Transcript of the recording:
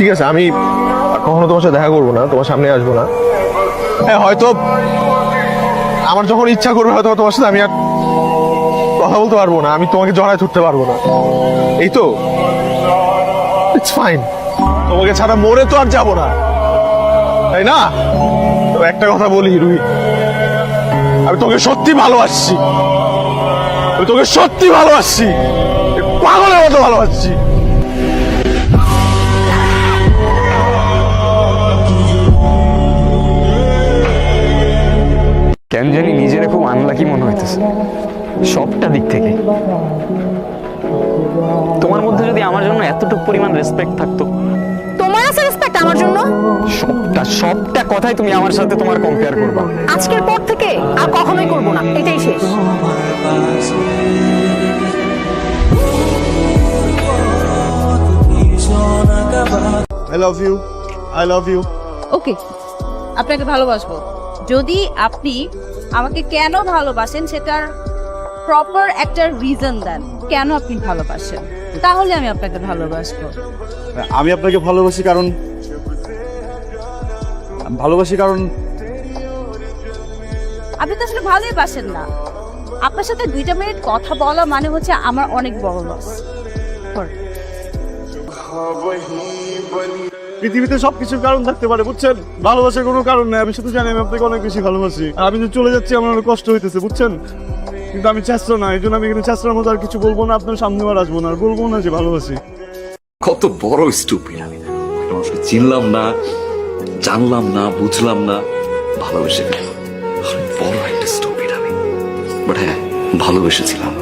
ঠিক আছে, আমি কখনো তোমার সাথে দেখা করব না, তোমার সামনে আসব না। হ্যাঁ হয়তো আমার যখন ইচ্ছা করবে, হয়তো তোমার সাথে আমি আর কথা বলতে পারব না, আমি তোমাকে জড়ায় ধরতে পারব না। এই তো ইটস ফাইন তোমাকে ছাড়া মরে তো আর যাব না। তাই না? তো একটা কথা বলি, রুহি। আমি তোকে সত্যি ভালোবাসছি। আমি তোকে সত্যি ভালোবাসছি। পাগলের মতো ভালোবাসছি। কেন জানি নিজের খুব আনলাকি মনে হইতেছে। সবটা দিক থেকে। তোমার মধ্যে যদি আমার জন্য এতটুকু পরিমাণ রেসপেক্ট থাকতো। তোমার আছে রেসপেক্ট আমার জন্য? সবটা সবটা কথাই তুমি আমার সাথে তোমার কম্পেয়ার করবা। আজকের পর থেকে আর কখনোই করব না। এটাই শেষ। I love you I love you okay আপনাকে ভালোবাসবো। যদি আপনি আমাকে কেন ভালোবাসেন সেটার প্রপার একটা রিজন দেন। কেন আপনি ভালোবাসেন? তাহলে আমি আপনাকে ভালোবাসবো। আমি আপনাকে ভালোবাসি কারণ ভালোবাসি কারণ আপনি তো আসলে ভালোই বাসেন না। আপনার সাথে দুইটা মিনিট কথা বলা মানে হচ্ছে আমার অনেক বড় লস পৃথিবীতে সবকিছুর কারণ থাকতে পারে, বুঝছেন? ভালোবাসার কোনো কারণ নেই, আমি শুধু জানি আমি আপনাকে অনেক বেশি ভালোবাসি। আর আমি যে চলে যাচ্ছি, আমার অনেক কষ্ট হইতেছে, বুঝছেন? কিন্তু আমি চেষ্টা না এই জন্য আমি এখানে চেষ্টার মতো আর কিছু বলব না, আপনার সামনে আর আসব না, আর বলব না যে ভালোবাসি। কত বড় স্টুপিড আমি চিনলাম না, জানলাম না, বুঝলাম না, ভালোবেসে বড় একটা স্টুপিড আমি। বাট হ্যাঁ ভালোবেসেছিলাম।